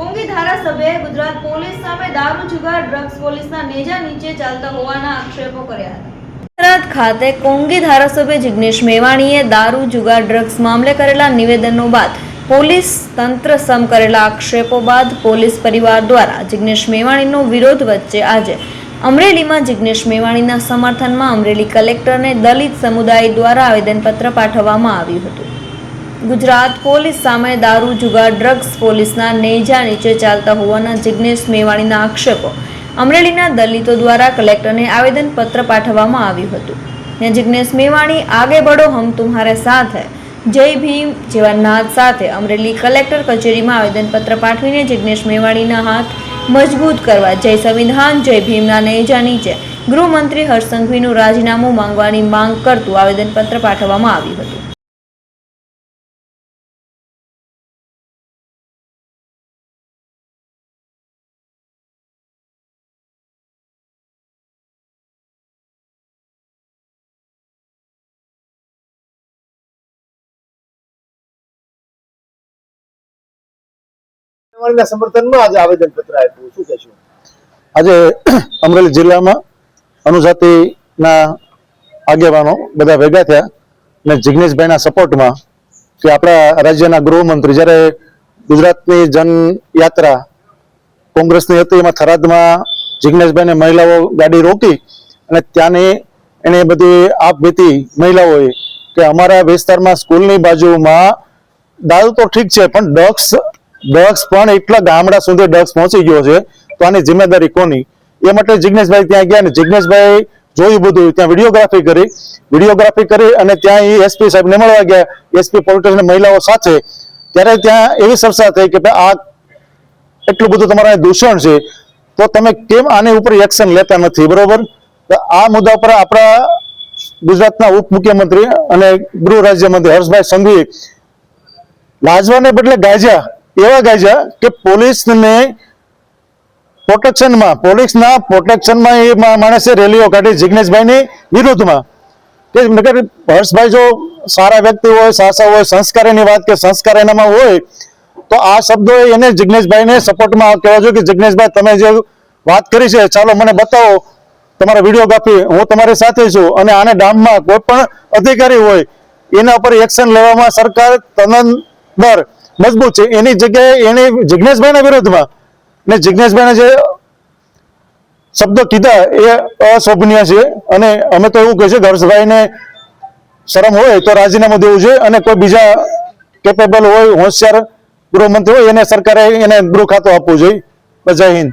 કોંગી ધારાસભ્યએ Gujarat police સામે દારૂ જુગાર, ડ્રગ્સ પોલીસના નેજા નીચે ચાલતા હોવાના આક્ષેપો કર્યા હતા. ખાતે કોંગી ધારાસભ્ય જિગ્નેશ મેવાણીએ દારૂ જુગાર, ડ્રગ્સ મામલે કરેલા નિવેદનો બાદ પોલીસ તંત્ર સમ કરેલા આક્ષેપો બાદ પોલીસ પરિવાર દ્વારા જિગ્નેશ મેવાણીનો વિરોધ વચ્ચે આજે અમરેલીમાં જિગ્નેશ મેવાણીના સમર્થનમાં અમરેલી કલેક્ટરને દલિત સમુદાય દ્વારા આવેદનપત્ર પાઠવવામાં આવ્યું હતું. ગુજરાત પોલીસ સામે દારૂ, જુગાર, ડ્રગ્સ પોલીસના નેજા નીચે ચાલતા હોવાના જિજ્ઞેશ મેવાણીના આક્ષેપો. અમરેલીના દલિતો દ્વારા કલેક્ટરને આવેદનપત્ર પાઠવવામાં આવ્યું હતું. ને જિગ્નેશ મેવાણી, આગે બઢો હમ તુમ્હારે સાથ હૈ. જય ભીમ, જેવા નાદ સાથે અમરેલી કલેક્ટર કચેરીમાં આવેદનપત્ર પાઠવીને જિગ્નેશ મેવાણીના હાથ મજબૂત કરવા જય સંવિધાન, જય ભીમના નેજા નીચે ગૃહમંત્રી હર્ષસંઘવીનું રાજીનામું માંગવાની માંગ કરતું આવેદનપત્ર પાઠવવામાં આવ્યું હતું. મેવાણીના સમર્થનમાં આજે આવેદન પત્ર આપ્યું. શું કહેશો? આજે અમરેલી જિલ્લામાં અનુજાતિના આગેવાનો બધા ભેગા થયા અને જિગ્નેશભાઈના સપોર્ટમાં કે આપણા રાજ્યના ગૃહમંત્રી, જ્યારે ગુજરાતની જનયાત્રા કોંગ્રેસની હતી, એમાં થરાદમાં જિગ્નેશભાઈને મહિલાઓ ગાડી રોકી અને ત્યાંની એને બધી આપ વીતી મહિલાઓએ કે અમારા વિસ્તારમાં સ્કૂલની બાજુમાં દારૂ તો ઠીક છે, પણ ડ્રગ્સ ડ્રગ્સ પણ એટલા ગામડા સુધી ડ્રગ્સ પહોંચી ગયો છે, તો આની જિમ્મેદારી કોની? એ માટે જિજ્ઞેશભાઈ ત્યાં ગયા અને જિગ્નેશભાઈ જોયું બધું, ત્યાં વિડીયોગ્રાફી કરી. વિડીયોગ્રાફી કરી અને ત્યાં એ એસપી સાહેબને મળવા ગયા. એસપી પોલિટિશિયન મહિલાઓ સાથે. ત્યારે ત્યાં એવી ચર્ચા થઈ કે ભાઈ, આ એટલું બધું તમારા દૂષણ છે, તો તમે કેમ આની ઉપર એક્શન લેતા નથી, બરોબર? આ મુદ્દા પર આપણા ગુજરાતના ઉપમુખ્યમંત્રી અને ગૃહ રાજ્યમંત્રી હર્ષભાઈ સંઘવી લાજવાને બદલે ગાજ્યા. એવા ગાજ્યા કે પોલીસને પ્રોટેક્શનમાં, પોલીસના પ્રોટેક્શનમાં એ મા- માણસે રેલીઓ કાઢી જિગ્નેશભાઈની વિરુદ્ધમાં. કે નકર હર્ષભાઈ જો સારા વ્યક્તિ હોય, સાસા હોય, સંસ્કારની વાત કે સંસ્કાર એનામાં હોય, તો આ શબ્દો એને જિગ્નેશભાઈને સપોર્ટમાં કહેવા જોઈએ કે જિગ્નેશભાઈ તમે જે વાત કરી છે, ચાલો મને બતાવો, તમારા વિડીયોગ્રાફી હું તમારી સાથે છું અને આને ડામમાં કોઈ પણ અધિકારી હોય, એના ઉપર એક્શન લેવામાં સરકાર તનંદર મજબૂત છે. એની જગ્યાએ એને જિજ્ઞેશભાઈના વિરોધમાં ને જિજ્ઞેશભાઈના જે શબ્દો કીધા એ અશોભનીય છે. અને અમે તો એવું કહીશું હર્ષભાઈને શરમ હોય તો રાજીનામું દેવું જોઈએ અને કોઈ બીજા કેપેબલ હોય, હોશિયાર ગૃહમંત્રી હોય, એને સરકારે એને ગૃહ ખાતું આપવું જોઈએ. જય હિન્દ.